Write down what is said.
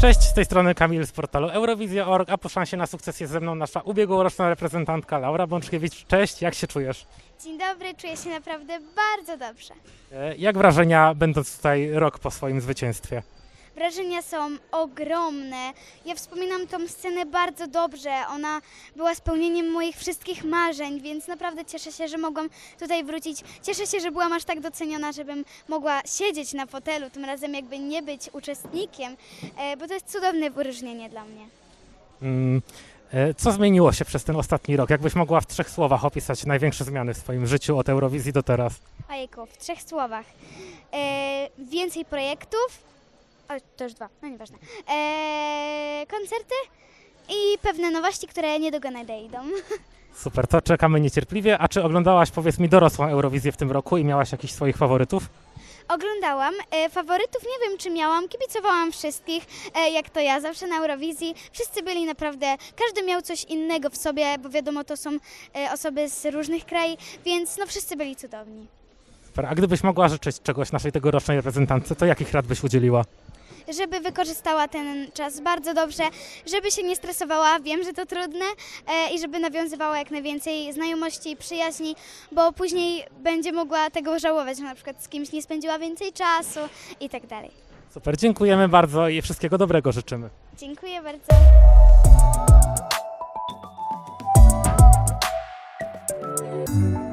Cześć, z tej strony Kamil z portalu Eurowizja.org, a po szansie na sukces jest ze mną nasza ubiegłoroczna reprezentantka Laura Bączkiewicz. Cześć, jak się czujesz? Dzień dobry, czuję się naprawdę bardzo dobrze. E, Jak wrażenia, będąc tutaj rok po swoim zwycięstwie? Wrażenia są ogromne. Ja wspominam tą scenę bardzo dobrze. Ona była spełnieniem moich wszystkich marzeń, więc naprawdę cieszę się, że mogłam tutaj wrócić. Cieszę się, że byłam aż tak doceniona, żebym mogła siedzieć na fotelu, tym razem jakby nie być uczestnikiem, e, bo to jest cudowne wyróżnienie dla mnie. Mm, e, Co zmieniło się przez ten ostatni rok? Jakbyś mogła w trzech słowach opisać największe zmiany w swoim życiu od Eurowizji do teraz? Ojejku, w trzech słowach. E, więcej projektów. O, to już dwa, no nieważne. E, koncerty i pewne nowości, które niedługo nadejdą. Super, to czekamy niecierpliwie. A czy oglądałaś, powiedz mi, dorosłą Eurowizję w tym roku i miałaś jakichś swoich faworytów? Oglądałam. E, faworytów nie wiem, czy miałam. Kibicowałam wszystkich, e, jak to ja, zawsze na Eurowizji. Wszyscy byli naprawdę, każdy miał coś innego w sobie, bo wiadomo, to są e, osoby z różnych krajów, więc no wszyscy byli cudowni. Super, a gdybyś mogła życzyć czegoś naszej tegorocznej reprezentantce, to jakich rad byś udzieliła? żeby wykorzystała ten czas bardzo dobrze, żeby się nie stresowała, wiem, że to trudne e, i żeby nawiązywała jak najwięcej znajomości i przyjaźni, bo później będzie mogła tego żałować, że na przykład z kimś nie spędziła więcej czasu i tak dalej. Super, dziękujemy bardzo i wszystkiego dobrego życzymy. Dziękuję bardzo. Mm.